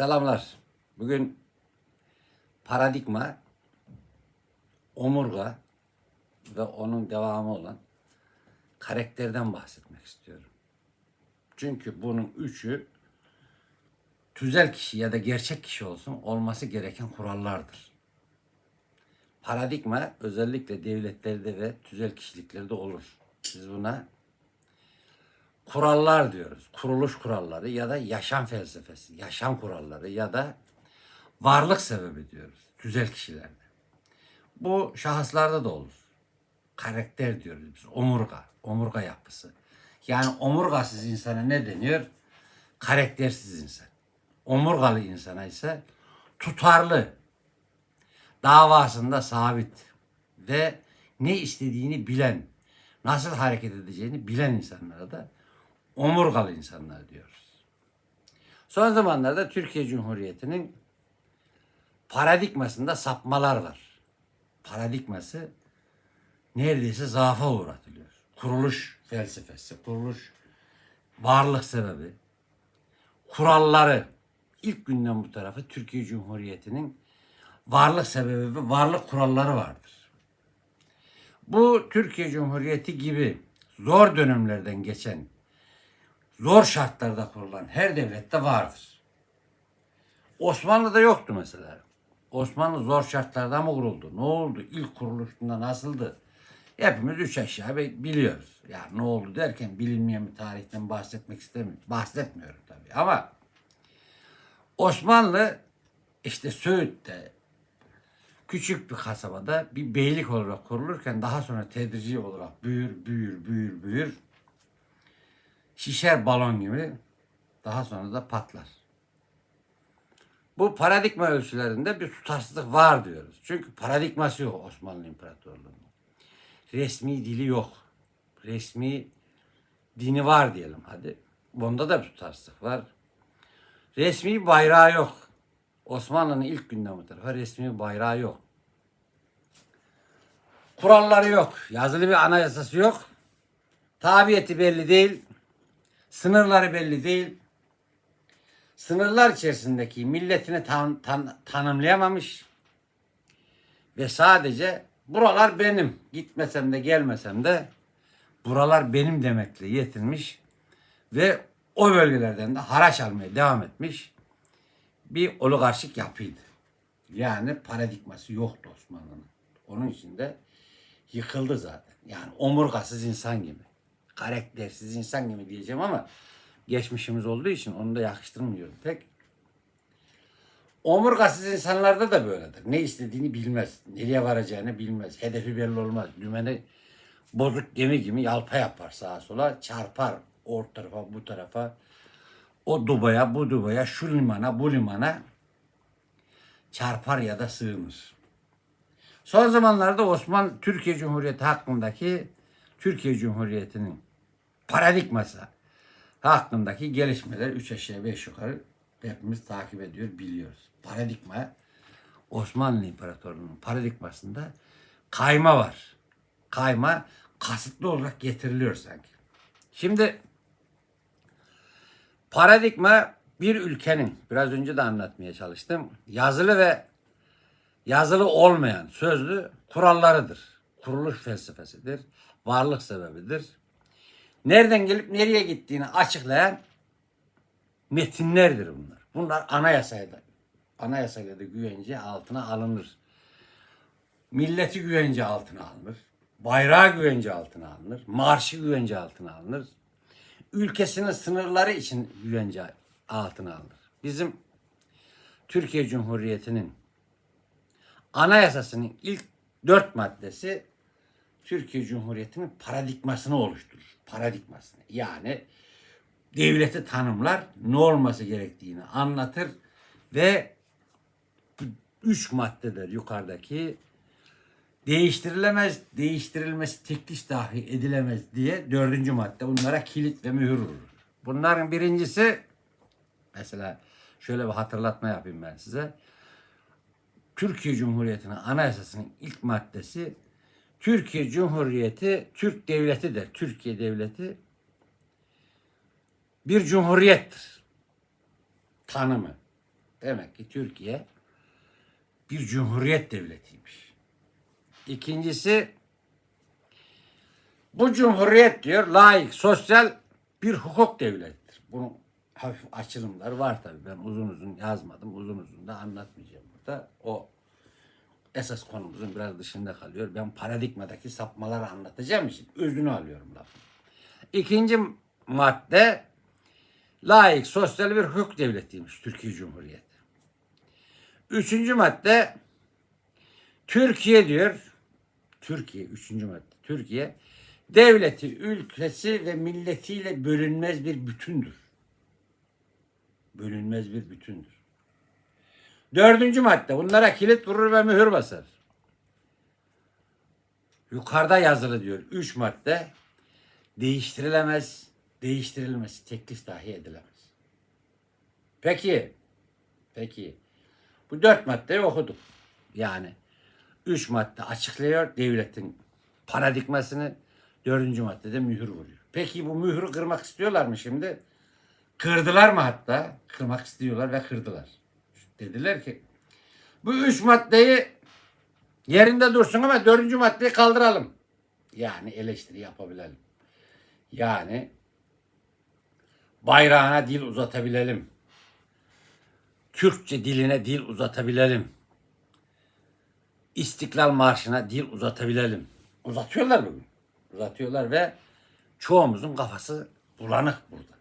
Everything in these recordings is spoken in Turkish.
Selamlar. Bugün paradigma, omurga ve onun devamı olan karakterden bahsetmek istiyorum. Çünkü bunun üçü tüzel kişi ya da gerçek kişi olsun olması gereken kurallardır. Paradigma özellikle devletlerde ve tüzel kişiliklerde olur. Biz buna kurallar diyoruz. Kuruluş kuralları ya da yaşam felsefesi, yaşam kuralları ya da varlık sebebi diyoruz. Tüzel kişilerde. Bu şahıslarda da olur. Karakter diyoruz biz. Omurga, omurga yapısı. Yani omurgasız insana ne deniyor? Karaktersiz insan. Omurgalı insana ise tutarlı, davasında sabit ve ne istediğini bilen, nasıl hareket edeceğini bilen insanlara da omurgalı insanlar diyoruz. Son zamanlarda Türkiye Cumhuriyeti'nin paradigmasında sapmalar var. Paradigması neredeyse zaafa uğratılıyor. Kuruluş felsefesi, kuruluş varlık sebebi, kuralları ilk günden bu tarafa Türkiye Cumhuriyeti'nin varlık sebebi ve varlık kuralları vardır. Bu Türkiye Cumhuriyeti gibi zor dönemlerden geçen, zor şartlarda kurulan her devlette vardır. Osmanlı'da yoktu mesela. Osmanlı zor şartlarda mı kuruldu? Ne oldu? İlk kuruluşunda nasıldı? Hepimiz üç aşağı bi- biliyoruz. Ya ne oldu derken bilinmeyen bir tarihten bahsetmek istemiyorum. Bahsetmiyorum tabii ama Osmanlı işte Söğüt'te küçük bir kasabada bir beylik olarak kurulurken daha sonra tedrici olarak büyür, büyür, büyür, büyür. Şişer balon gibi daha sonra da patlar. Bu paradigma ölçülerinde bir tutarsızlık var diyoruz. Çünkü paradigması yok Osmanlı İmparatorluğu'nun. Resmi dili yok. Resmi dini var diyelim hadi. Bunda da bir tutarsızlık var. Resmi bayrağı yok. Osmanlı'nın ilk günden bu resmi bayrağı yok. Kuralları yok. Yazılı bir anayasası yok. Tabiyeti belli değil. Sınırları belli değil. Sınırlar içerisindeki milletini tan- tan- tanımlayamamış. Ve sadece buralar benim. Gitmesem de gelmesem de buralar benim demekle yetinmiş. Ve o bölgelerden de haraç almaya devam etmiş bir oligarşik yapıydı. Yani paradigması yoktu Osmanlı'nın. Onun için de yıkıldı zaten. Yani omurgasız insan gibi. Karaktersiz insan gibi diyeceğim ama geçmişimiz olduğu için onu da yakıştırmıyorum pek. Omurgasız insanlarda da böyledir. Ne istediğini bilmez. Nereye varacağını bilmez. Hedefi belli olmaz. Dümeni bozuk gemi gibi yalpa yapar sağa sola. Çarpar o tarafa bu tarafa. O dubaya bu dubaya şu limana bu limana çarpar ya da sığınır. Son zamanlarda Osman Türkiye Cumhuriyeti hakkındaki Türkiye Cumhuriyeti'nin paradigması hakkındaki gelişmeler üç aşağı beş yukarı hepimiz takip ediyor, biliyoruz. Paradigma Osmanlı İmparatorluğu'nun paradigmasında kayma var. Kayma kasıtlı olarak getiriliyor sanki. Şimdi paradigma bir ülkenin biraz önce de anlatmaya çalıştım. Yazılı ve yazılı olmayan sözlü kurallarıdır. Kuruluş felsefesidir. Varlık sebebidir. Nereden gelip nereye gittiğini açıklayan metinlerdir bunlar. Bunlar anayasayla anayasayla da güvence altına alınır. Milleti güvence altına alınır. Bayrağı güvence altına alınır. Marşı güvence altına alınır. Ülkesinin sınırları için güvence altına alınır. Bizim Türkiye Cumhuriyeti'nin anayasasının ilk dört maddesi Türkiye Cumhuriyeti'nin paradigmasını oluşturur. Paradigmasını. Yani devleti tanımlar, ne olması gerektiğini anlatır ve üç maddeler yukarıdaki değiştirilemez, değiştirilmesi teklif dahi edilemez diye dördüncü madde bunlara kilit ve mühür vurur. Bunların birincisi mesela şöyle bir hatırlatma yapayım ben size. Türkiye Cumhuriyeti'nin anayasasının ilk maddesi Türkiye Cumhuriyeti Türk devletidir. Türkiye devleti bir cumhuriyettir. Tanımı. Demek ki Türkiye bir cumhuriyet devletiymiş. İkincisi bu cumhuriyet diyor layık, sosyal bir hukuk devlettir. Bunun hafif açılımları var tabii. Ben uzun uzun yazmadım. Uzun uzun da anlatmayacağım burada. O esas konumuzun biraz dışında kalıyor. Ben paradigmadaki sapmaları anlatacağım için özünü alıyorum lafın. İkinci madde layık, sosyal bir hukuk devletiymiş Türkiye Cumhuriyeti. Üçüncü madde Türkiye diyor. Türkiye, üçüncü madde. Türkiye devleti, ülkesi ve milletiyle bölünmez bir bütündür. Bölünmez bir bütündür. Dördüncü madde. Bunlara kilit vurur ve mühür basar. Yukarıda yazılı diyor. Üç madde. Değiştirilemez, değiştirilmesi teklif dahi edilemez. Peki, peki. Bu dört maddeyi okuduk. Yani üç madde açıklıyor devletin paradigmasını. Dördüncü maddede mühür vuruyor. Peki bu mührü kırmak istiyorlar mı şimdi? Kırdılar mı hatta? Kırmak istiyorlar ve kırdılar. Dediler ki bu üç maddeyi yerinde dursun ama dördüncü maddeyi kaldıralım. Yani eleştiri yapabilelim. Yani bayrağına dil uzatabilelim. Türkçe diline dil uzatabilelim. İstiklal Marşı'na dil uzatabilelim. Uzatıyorlar bugün. Uzatıyorlar ve çoğumuzun kafası bulanık burada.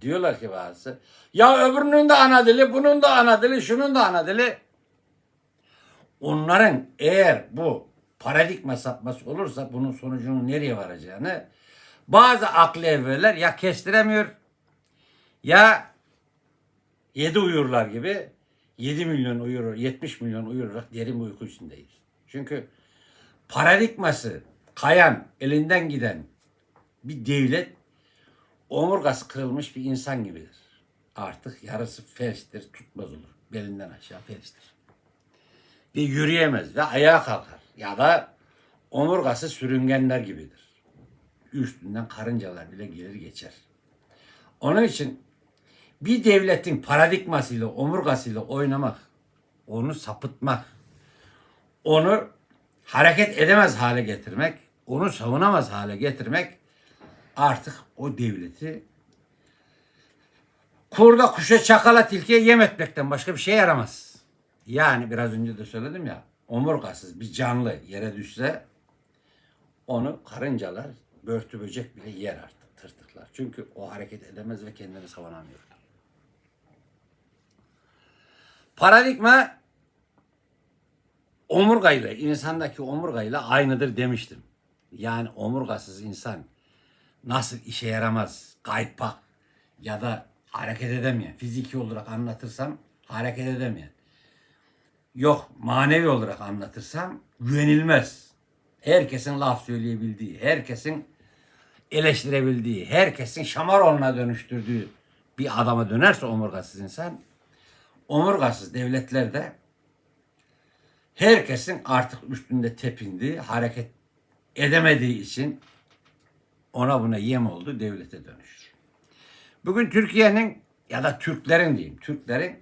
Diyorlar ki bazısı ya öbürünün de ana dili, bunun da ana dili, şunun da ana dili. Onların eğer bu paradigma sapması olursa bunun sonucunun nereye varacağını bazı aklı evveller ya kestiremiyor ya yedi uyurlar gibi 7 milyon uyur, 70 milyon uyurarak derin uyku içindeyiz. Çünkü paradigması kayan, elinden giden bir devlet omurgası kırılmış bir insan gibidir. Artık yarısı felçtir, tutmaz olur. Belinden aşağı felçtir. Ve yürüyemez ve ayağa kalkar. Ya da omurgası sürüngenler gibidir. Üstünden karıncalar bile gelir geçer. Onun için bir devletin paradigmasıyla, omurgasıyla oynamak, onu sapıtmak, onu hareket edemez hale getirmek, onu savunamaz hale getirmek artık o devleti kurda kuşa çakala tilkiye yem etmekten başka bir şey yaramaz. Yani biraz önce de söyledim ya omurgasız bir canlı yere düşse onu karıncalar börtü böcek bile yer artık tırtıklar. Çünkü o hareket edemez ve kendini savunamıyor. Paradigma omurgayla, insandaki omurgayla aynıdır demiştim. Yani omurgasız insan nasıl işe yaramaz, kaypak ya da hareket edemeyen, fiziki olarak anlatırsam hareket edemeyen. Yok manevi olarak anlatırsam güvenilmez. Herkesin laf söyleyebildiği, herkesin eleştirebildiği, herkesin şamaronuna dönüştürdüğü bir adama dönerse omurgasız insan, omurgasız devletlerde herkesin artık üstünde tepindiği, hareket edemediği için ona buna yem oldu, devlete dönüşür. Bugün Türkiye'nin ya da Türklerin diyeyim, Türklerin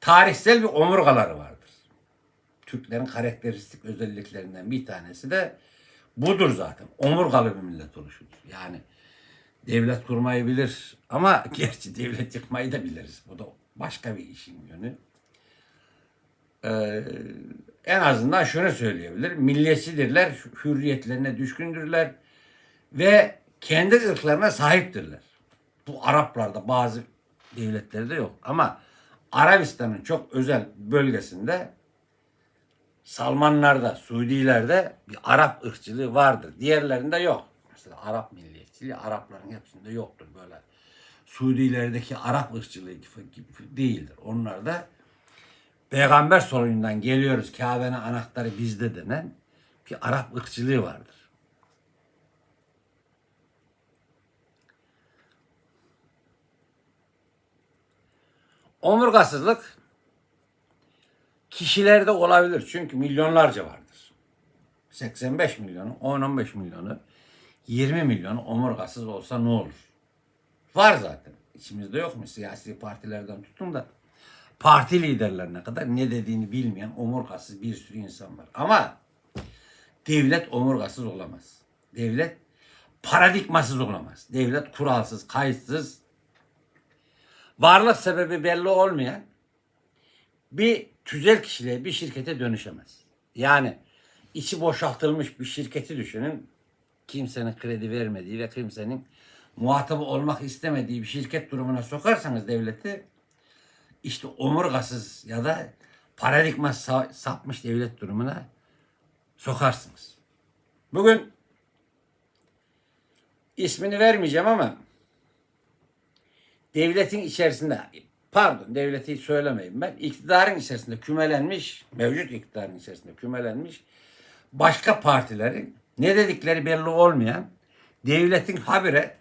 tarihsel bir omurgaları vardır. Türklerin karakteristik özelliklerinden bir tanesi de budur zaten. Omurgalı bir millet oluşudur. Yani devlet kurmayı bilir ama gerçi devlet yıkmayı da biliriz. Bu da başka bir işin yönü. Ee, en azından şunu söyleyebilir. Milliyetçidirler, hürriyetlerine düşkündürler ve kendi ırklarına sahiptirler. Bu Araplarda bazı devletlerde yok ama Arabistan'ın çok özel bölgesinde Salmanlarda, Suudilerde bir Arap ırkçılığı vardır. Diğerlerinde yok. Mesela Arap milliyetçiliği Arapların hepsinde yoktur böyle. Suudilerdeki Arap ırkçılığı gibi değildir. Onlar da peygamber soyundan geliyoruz. Kabe'nin anahtarı bizde denen bir Arap ırkçılığı vardır. Omurgasızlık kişilerde olabilir. Çünkü milyonlarca vardır. 85 milyonu, 10-15 milyonu, 20 milyonu omurgasız olsa ne olur? Var zaten. İçimizde yok mu? Siyasi partilerden tutun da parti liderlerine kadar ne dediğini bilmeyen omurgasız bir sürü insan var. Ama devlet omurgasız olamaz. Devlet paradigmasız olamaz. Devlet kuralsız, kayıtsız, varlık sebebi belli olmayan bir tüzel kişiliğe, bir şirkete dönüşemez. Yani içi boşaltılmış bir şirketi düşünün. Kimsenin kredi vermediği ve kimsenin muhatabı olmak istemediği bir şirket durumuna sokarsanız devleti işte omurgasız ya da paradigma sa- sapmış devlet durumuna sokarsınız. Bugün ismini vermeyeceğim ama devletin içerisinde pardon devleti söylemeyeyim ben iktidarın içerisinde kümelenmiş mevcut iktidarın içerisinde kümelenmiş başka partilerin ne dedikleri belli olmayan devletin habire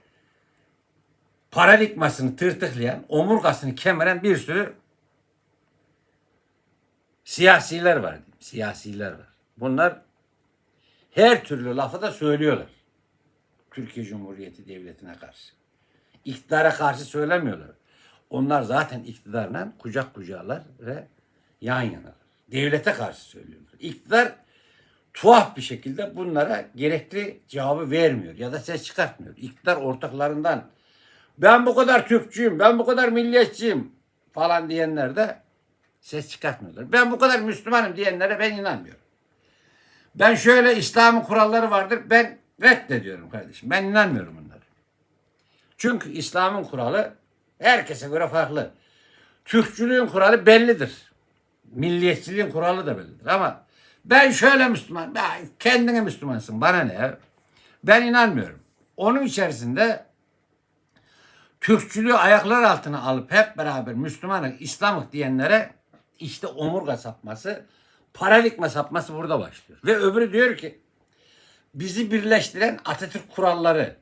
paradigmasını tırtıklayan, omurgasını kemiren bir sürü siyasiler var. diyeyim, Siyasiler var. Bunlar her türlü lafı da söylüyorlar. Türkiye Cumhuriyeti Devleti'ne karşı. İktidara karşı söylemiyorlar. Onlar zaten iktidarla kucak kucağılar ve yan yanalar. Devlete karşı söylüyorlar. İktidar tuhaf bir şekilde bunlara gerekli cevabı vermiyor ya da ses çıkartmıyor. İktidar ortaklarından ben bu kadar Türkçüyüm, ben bu kadar milliyetçiyim falan diyenler de ses çıkartmıyorlar. Ben bu kadar Müslümanım diyenlere ben inanmıyorum. Ben şöyle İslam'ın kuralları vardır, ben reddediyorum kardeşim. Ben inanmıyorum. Çünkü İslam'ın kuralı herkese göre farklı. Türkçülüğün kuralı bellidir. Milliyetçiliğin kuralı da bellidir. Ama ben şöyle Müslüman, ben kendine Müslümansın, bana ne? Ben inanmıyorum. Onun içerisinde Türkçülüğü ayaklar altına alıp hep beraber Müslümanlık, İslamlık diyenlere işte omurga sapması, paradigma sapması burada başlıyor. Ve öbürü diyor ki bizi birleştiren Atatürk kuralları,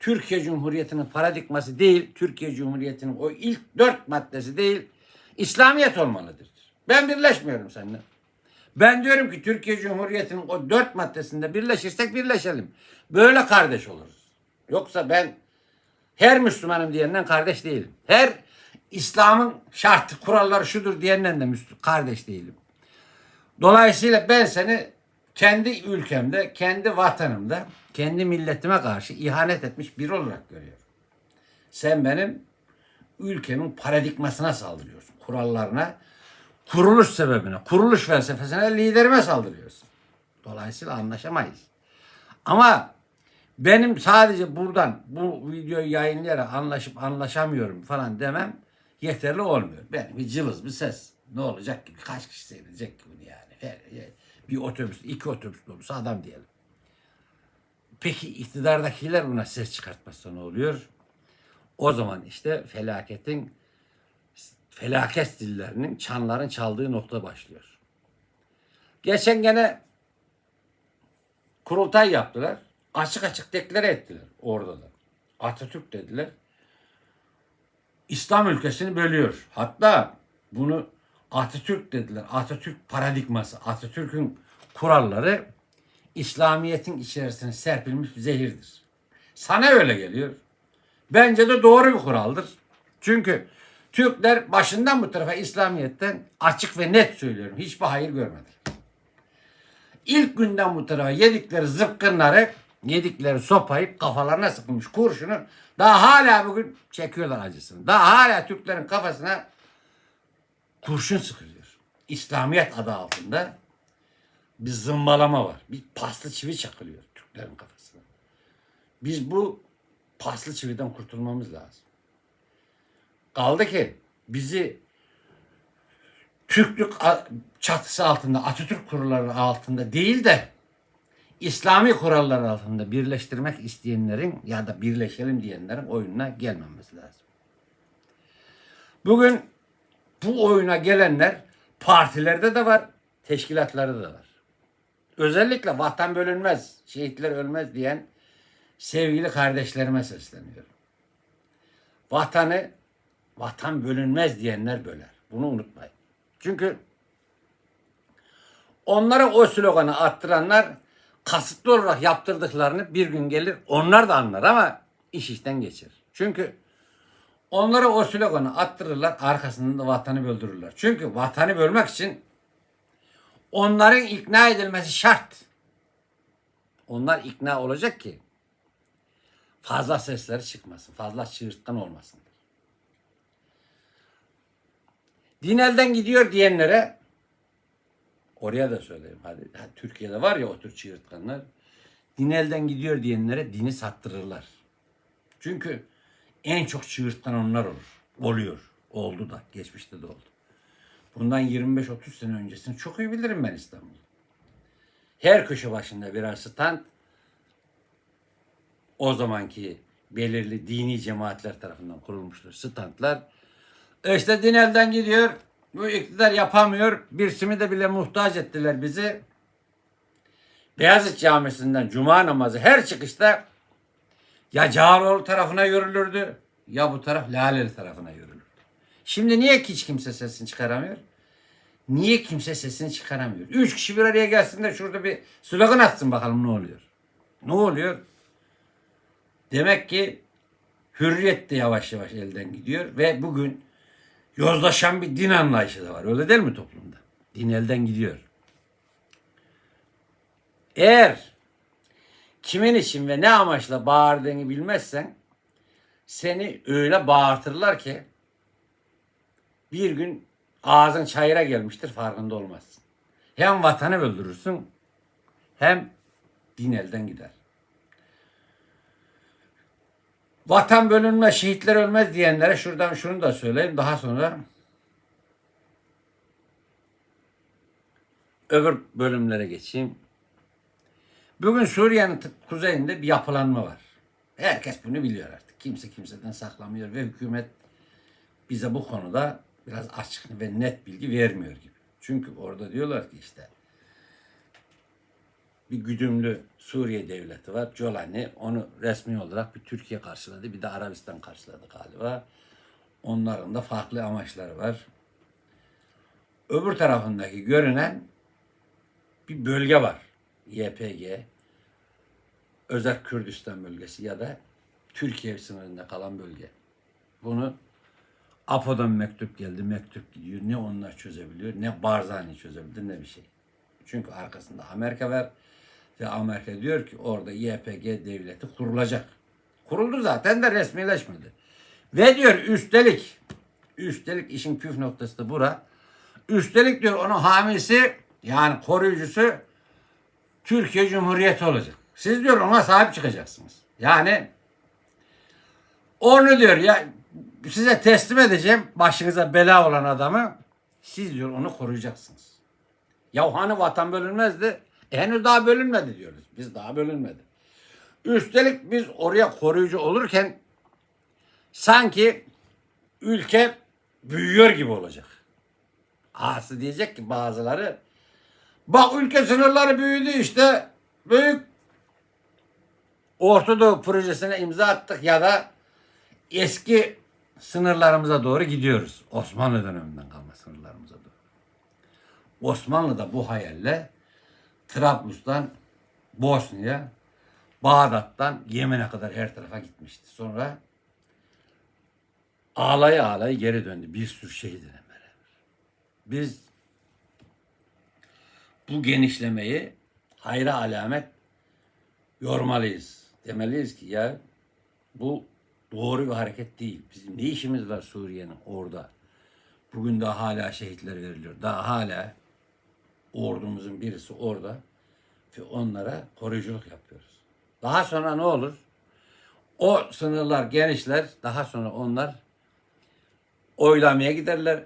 Türkiye Cumhuriyeti'nin paradigması değil, Türkiye Cumhuriyeti'nin o ilk dört maddesi değil, İslamiyet olmalıdır. Ben birleşmiyorum seninle. Ben diyorum ki Türkiye Cumhuriyeti'nin o dört maddesinde birleşirsek birleşelim. Böyle kardeş oluruz. Yoksa ben her Müslümanım diyenden kardeş değilim. Her İslam'ın şartı, kuralları şudur diyenden de kardeş değilim. Dolayısıyla ben seni kendi ülkemde, kendi vatanımda, kendi milletime karşı ihanet etmiş biri olarak görüyorum. Sen benim ülkemin paradigmasına saldırıyorsun. Kurallarına, kuruluş sebebine, kuruluş felsefesine, liderime saldırıyorsun. Dolayısıyla anlaşamayız. Ama benim sadece buradan bu videoyu yayınlayarak anlaşıp anlaşamıyorum falan demem yeterli olmuyor. Benim bir cılız bir ses. Ne olacak ki? Kaç kişi seyredecek ki bunu yani? Bir otobüs, iki otobüs dolusu adam diyelim. Peki iktidardakiler buna ses çıkartmazsa ne oluyor? O zaman işte felaketin felaket dillerinin, çanların çaldığı nokta başlıyor. Geçen gene kurultay yaptılar. Açık açık deklare ettiler orada da. Atatürk dediler. İslam ülkesini bölüyor. Hatta bunu Atatürk dediler. Atatürk paradigması, Atatürk'ün kuralları İslamiyet'in içerisine serpilmiş bir zehirdir. Sana öyle geliyor. Bence de doğru bir kuraldır. Çünkü Türkler başından bu tarafa İslamiyet'ten açık ve net söylüyorum. Hiçbir hayır görmediler. İlk günden bu tarafa yedikleri zıpkınları, yedikleri sopayı kafalarına sıkılmış kurşunu daha hala bugün çekiyorlar acısını. Daha hala Türklerin kafasına kurşun sıkılıyor. İslamiyet adı altında bir zımbalama var. Bir paslı çivi çakılıyor Türklerin kafasına. Biz bu paslı çividen kurtulmamız lazım. Kaldı ki bizi Türklük çatısı altında, Atatürk kuralları altında değil de İslami kurallar altında birleştirmek isteyenlerin ya da birleşelim diyenlerin oyununa gelmemesi lazım. Bugün bu oyuna gelenler partilerde de var, teşkilatlarda da var. Özellikle vatan bölünmez, şehitler ölmez diyen sevgili kardeşlerime sesleniyorum. Vatanı vatan bölünmez diyenler böler. Bunu unutmayın. Çünkü onlara o sloganı attıranlar kasıtlı olarak yaptırdıklarını bir gün gelir onlar da anlar ama iş işten geçer. Çünkü Onlara o sloganı attırırlar, arkasından da vatanı böldürürler. Çünkü vatanı bölmek için onların ikna edilmesi şart. Onlar ikna olacak ki fazla sesleri çıkmasın, fazla çığırtkan olmasın. Din elden gidiyor diyenlere oraya da söyleyeyim hadi. Ha, Türkiye'de var ya o tür çığırtkanlar. Din elden gidiyor diyenlere dini sattırırlar. Çünkü en çok çığırtkan onlar olur. Oluyor. Oldu da. Geçmişte de oldu. Bundan 25-30 sene öncesini çok iyi bilirim ben İstanbul'u. Her köşe başında birer stand o zamanki belirli dini cemaatler tarafından kurulmuştur. Standlar. İşte din elden gidiyor. Bu iktidar yapamıyor. Bir simide bile muhtaç ettiler bizi. Beyazıt Camisi'nden cuma namazı her çıkışta ya Cağaloğlu tarafına yürülürdü ya bu taraf Laleli tarafına yürülürdü. Şimdi niye hiç kimse sesini çıkaramıyor? Niye kimse sesini çıkaramıyor? Üç kişi bir araya gelsin de şurada bir slogan atsın bakalım ne oluyor. Ne oluyor? Demek ki hürriyet de yavaş yavaş elden gidiyor ve bugün yozlaşan bir din anlayışı da var. Öyle değil mi toplumda? Din elden gidiyor. Eğer kimin için ve ne amaçla bağırdığını bilmezsen seni öyle bağırtırlar ki bir gün ağzın çayıra gelmiştir farkında olmazsın. Hem vatanı öldürürsün hem din elden gider. Vatan bölünmez, şehitler ölmez diyenlere şuradan şunu da söyleyeyim. Daha sonra öbür bölümlere geçeyim. Bugün Suriye'nin kuzeyinde bir yapılanma var. Herkes bunu biliyor artık. Kimse kimseden saklamıyor ve hükümet bize bu konuda biraz açık ve net bilgi vermiyor gibi. Çünkü orada diyorlar ki işte bir güdümlü Suriye devleti var. Colani onu resmi olarak bir Türkiye karşıladı. Bir de Arabistan karşıladı galiba. Onların da farklı amaçları var. Öbür tarafındaki görünen bir bölge var. YPG. Özel Kürdistan bölgesi ya da Türkiye sınırında kalan bölge. Bunu APO'dan mektup geldi, mektup gidiyor. Ne onlar çözebiliyor, ne Barzani çözebilir, ne bir şey. Çünkü arkasında Amerika var ve Amerika diyor ki orada YPG devleti kurulacak. Kuruldu zaten de resmileşmedi. Ve diyor üstelik, üstelik işin püf noktası da bura. Üstelik diyor onun hamisi yani koruyucusu Türkiye Cumhuriyeti olacak. Siz diyor ona sahip çıkacaksınız. Yani onu diyor ya size teslim edeceğim başınıza bela olan adamı siz diyor onu koruyacaksınız. Ya hani vatan bölünmezdi? E, henüz daha bölünmedi diyoruz. Biz daha bölünmedi. Üstelik biz oraya koruyucu olurken sanki ülke büyüyor gibi olacak. Ağası diyecek ki bazıları bak ülke sınırları büyüdü işte büyük Orta Doğu projesine imza attık ya da eski sınırlarımıza doğru gidiyoruz. Osmanlı döneminden kalma sınırlarımıza doğru. Osmanlı da bu hayalle Trablus'tan Bosna'ya, Bağdat'tan Yemen'e kadar her tarafa gitmişti. Sonra ağlaya ağlaya geri döndü bir sürü şehidine beraber. Biz bu genişlemeyi hayra alamet yormalıyız. Demeliyiz ki ya bu doğru bir hareket değil. Bizim ne işimiz var Suriye'nin orada? Bugün daha hala şehitler veriliyor. Daha hala ordumuzun birisi orada ve onlara koruyuculuk yapıyoruz. Daha sonra ne olur? O sınırlar genişler. Daha sonra onlar oylamaya giderler.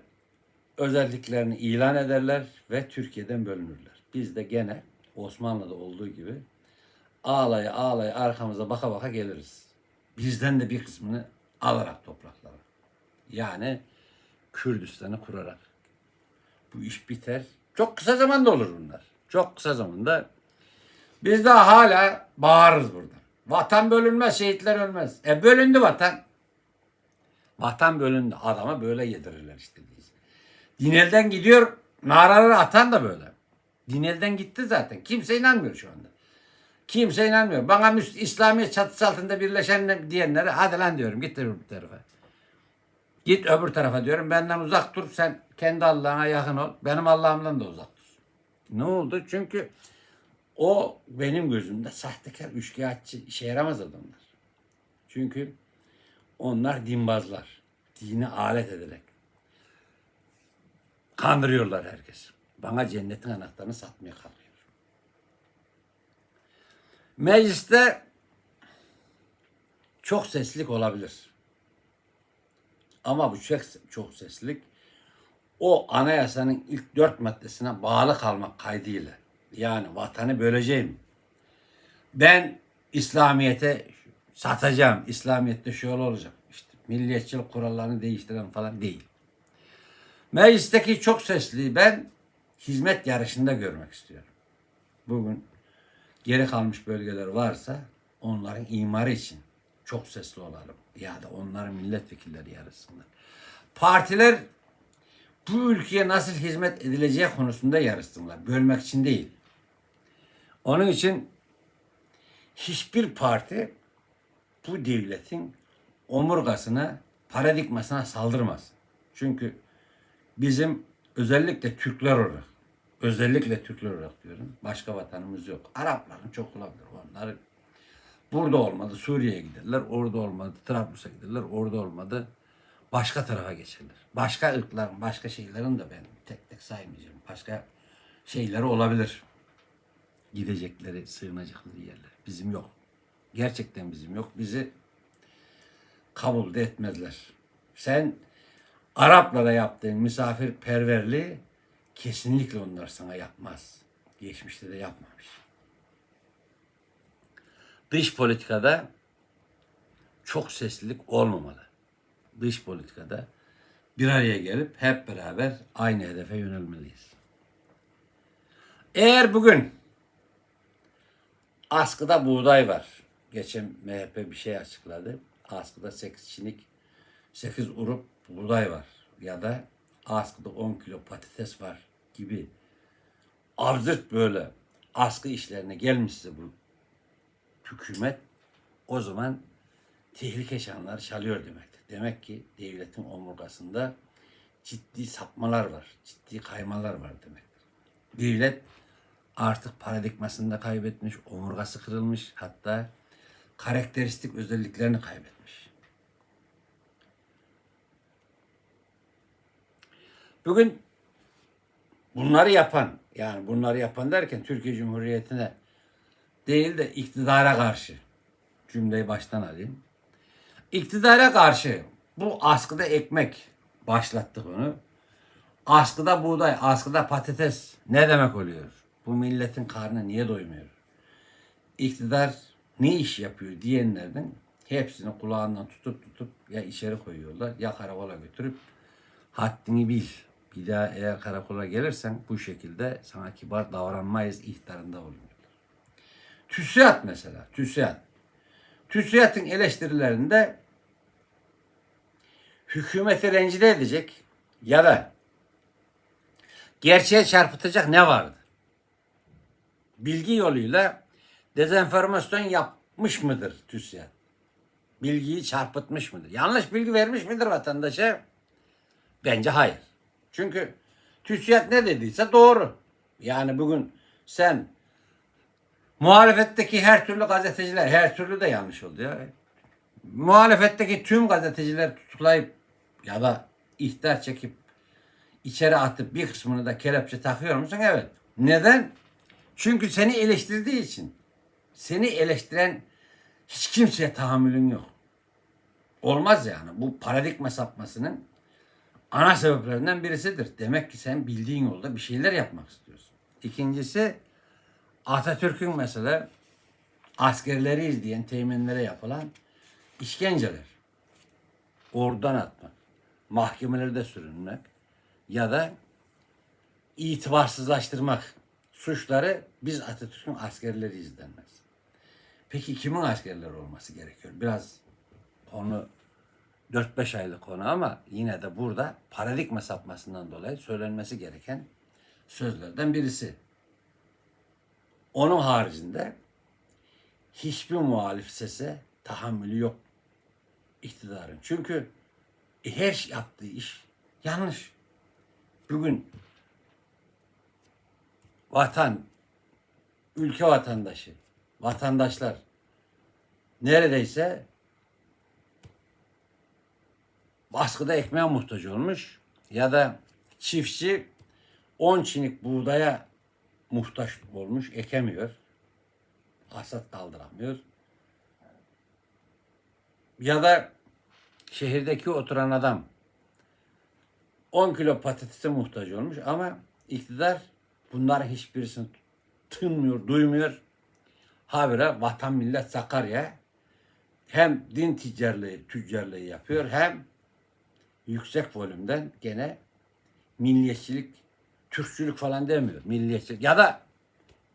Özelliklerini ilan ederler ve Türkiye'den bölünürler. Biz de gene Osmanlı'da olduğu gibi ağlaya ağlaya arkamıza baka baka geliriz. Bizden de bir kısmını alarak topraklara. Yani Kürdistan'ı kurarak. Bu iş biter. Çok kısa zamanda olur bunlar. Çok kısa zamanda. Biz daha hala bağırırız burada. Vatan bölünmez, şehitler ölmez. E bölündü vatan. Vatan bölündü. Adama böyle yedirirler işte biz. Dinelden gidiyor, naraları atan da böyle. Dinelden gitti zaten. Kimse inanmıyor şu anda. Kimse inanmıyor. Bana Müs- İslamiyet çatısı altında birleşen diyenlere hadi lan diyorum git bir tarafa. Git öbür tarafa diyorum. Benden uzak dur. Sen kendi Allah'ına yakın ol. Benim Allah'ımdan da uzak dur. Ne oldu? Çünkü o benim gözümde sahtekar, üçkağıtçı, işe yaramaz adamlar. Çünkü onlar dinbazlar. Dini alet ederek. Kandırıyorlar herkes. Bana cennetin anahtarını satmaya kalkıyor. Mecliste çok seslilik olabilir. Ama bu çok, seslilik o anayasanın ilk dört maddesine bağlı kalmak kaydıyla yani vatanı böleceğim. Ben İslamiyet'e satacağım. İslamiyet'te şöyle olacak. İşte milliyetçilik kurallarını değiştiren falan değil. Meclisteki çok sesli ben hizmet yarışında görmek istiyorum. Bugün geri kalmış bölgeler varsa onların imarı için çok sesli olalım. Ya da onların milletvekilleri yarışsınlar. Partiler bu ülkeye nasıl hizmet edileceği konusunda yarışsınlar. Bölmek için değil. Onun için hiçbir parti bu devletin omurgasına, paradigmasına saldırmaz. Çünkü bizim özellikle Türkler olarak, özellikle Türkler olarak diyorum, başka vatanımız yok. Arapların çok olabilir. Onlar burada olmadı Suriye'ye giderler, orada olmadı Trablus'a giderler, orada olmadı başka tarafa geçerler. Başka ırkların, başka şeylerin de ben tek tek saymayacağım. Başka şeyleri olabilir. Gidecekleri, sığınacakları yerler. Bizim yok. Gerçekten bizim yok. Bizi kabul de etmezler. Sen Araplara yaptığın misafirperverliği kesinlikle onlar sana yapmaz. Geçmişte de yapmamış. Dış politikada çok seslilik olmamalı. Dış politikada bir araya gelip hep beraber aynı hedefe yönelmeliyiz. Eğer bugün askıda buğday var. Geçen MHP bir şey açıkladı. Askıda 8 çinik, 8 urup buğday var. Ya da askıda 10 kilo patates var gibi absürt böyle askı işlerine gelmişse bu hükümet o zaman tehlike çanları çalıyor demektir. Demek ki devletin omurgasında ciddi sapmalar var, ciddi kaymalar var demektir. Devlet artık paradigmasını da kaybetmiş, omurgası kırılmış, hatta karakteristik özelliklerini kaybetmiş. Bugün bunları yapan, yani bunları yapan derken Türkiye Cumhuriyeti'ne değil de iktidara karşı cümleyi baştan alayım. İktidara karşı bu askıda ekmek başlattık onu. Askıda buğday, askıda patates ne demek oluyor? Bu milletin karnı niye doymuyor? İktidar ne iş yapıyor diyenlerden hepsini kulağından tutup tutup ya içeri koyuyorlar ya karakola götürüp haddini bil. Bir daha eğer karakola gelirsen bu şekilde sana kibar davranmayız ihtarında bulunuyorlar. TÜSİAD mesela, TÜSİAD. TÜSİAD'ın eleştirilerinde hükümeti rencide edecek ya da gerçeğe çarpıtacak ne vardı? Bilgi yoluyla dezenformasyon yapmış mıdır TÜSİAD? Bilgiyi çarpıtmış mıdır? Yanlış bilgi vermiş midir vatandaşa? Bence hayır. Çünkü TÜSİAD ne dediyse doğru. Yani bugün sen muhalefetteki her türlü gazeteciler, her türlü de yanlış oldu ya. Muhalefetteki tüm gazeteciler tutuklayıp ya da ihtar çekip içeri atıp bir kısmını da kelepçe takıyor musun? Evet. Neden? Çünkü seni eleştirdiği için. Seni eleştiren hiç kimseye tahammülün yok. Olmaz yani. Bu paradigma sapmasının ana sebeplerinden birisidir. Demek ki sen bildiğin yolda bir şeyler yapmak istiyorsun. İkincisi Atatürk'ün mesela askerleri izleyen teğmenlere yapılan işkenceler. Oradan atmak. Mahkemelerde sürünmek. Ya da itibarsızlaştırmak suçları biz Atatürk'ün askerleri izlenmez. Peki kimin askerleri olması gerekiyor? Biraz konu 4-5 aylık konu ama yine de burada paradigma sapmasından dolayı söylenmesi gereken sözlerden birisi. Onun haricinde hiçbir muhalif sese tahammülü yok iktidarın. Çünkü her şey yaptığı iş yanlış. Bugün vatan, ülke vatandaşı, vatandaşlar neredeyse baskıda ekmeğe muhtaç olmuş ya da çiftçi 10 çinik buğdaya muhtaç olmuş, ekemiyor. Hasat kaldıramıyor. Ya da şehirdeki oturan adam 10 kilo patatese muhtaç olmuş ama iktidar bunların hiçbirisini tınmıyor, duymuyor. Habire vatan millet Sakarya hem din tüccarlığı, tüccarlığı yapıyor hem yüksek volümden gene milliyetçilik, Türkçülük falan demiyor. Milliyetçilik ya da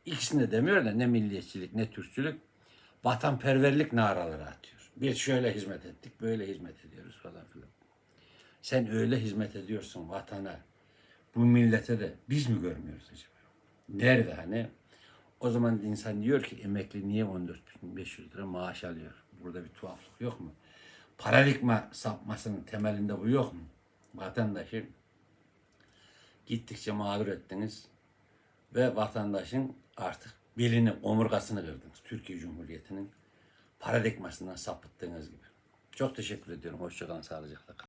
ikisini de demiyor da ne milliyetçilik ne Türkçülük vatanperverlik naraları atıyor. Biz şöyle hizmet ettik, böyle hizmet ediyoruz falan filan. Sen öyle hizmet ediyorsun vatana, bu millete de biz mi görmüyoruz acaba? Nerede hani? O zaman insan diyor ki emekli niye 14.500 lira maaş alıyor? Burada bir tuhaflık yok mu? Paradigma sapmasının temelinde bu yok mu? Vatandaşı gittikçe mağdur ettiniz ve vatandaşın artık belini, omurgasını kırdınız. Türkiye Cumhuriyeti'nin paradigmasından sapıttığınız gibi. Çok teşekkür ediyorum. Hoşçakalın, sağlıcakla kalın.